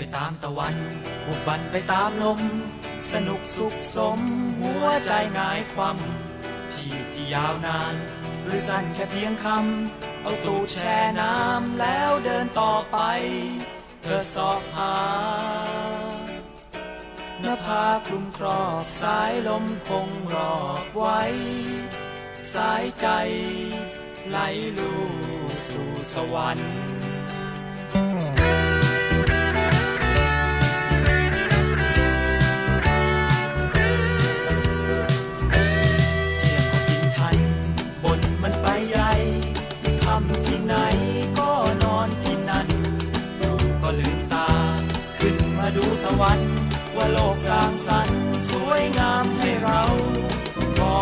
ไปตามตะวันบุกบันไปตามลม สนุกสุขสม หัวใจหงายความชีพที่ยาวนาน หรือสั้นแค่เพียงคำ เอาตูแช่น้ำแล้วเดินต่อไป เธอสอบหาหน้าผาคลุมครอบสายลมคงรอบไว้ สายใจไหลลู่สู่สวรรค์็ลืมตา ขึ้นมาดูตะวัน ว่าโลกสร้างสรรค์สวยงามให